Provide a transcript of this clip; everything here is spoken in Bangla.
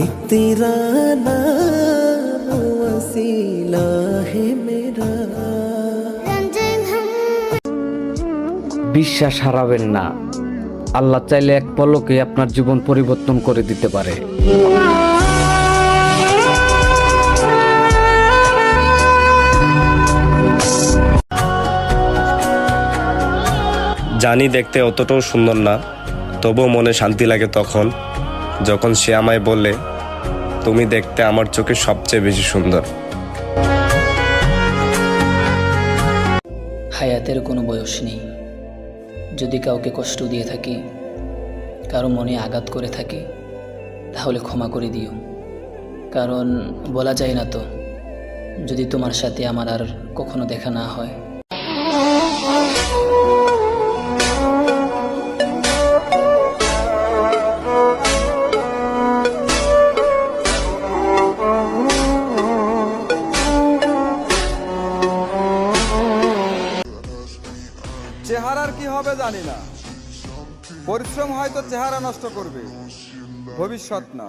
एक तेरा नाम वसीला है मेरा বিশ্বাস হারাবেন না আল্লাহ চাইলে এক পলকে আপনার জীবন পরিবর্তন করে দিতে পারে জানি দেখতে অতটাও সুন্দর না তবুও মনে শান্তি লাগে তখন যখন সে আমায় বলে তুমি দেখতে আমার চোখে সবচেয়ে বেশি সুন্দর। হায়াতের কোনো বয়স নেই। যদি কাউকে কষ্ট দিয়ে থাকি, কারও মনে আঘাত করে থাকি, তাহলে ক্ষমা করে দিও। কারণ বলা যায় না তো, যদি তোমার সাথে আমার আর কখনো দেখা না হয় চেহারার কি হবে জানি না। পরিশ্রম হয়তো চেহারা নষ্ট করবে। ভবিষ্যৎ না।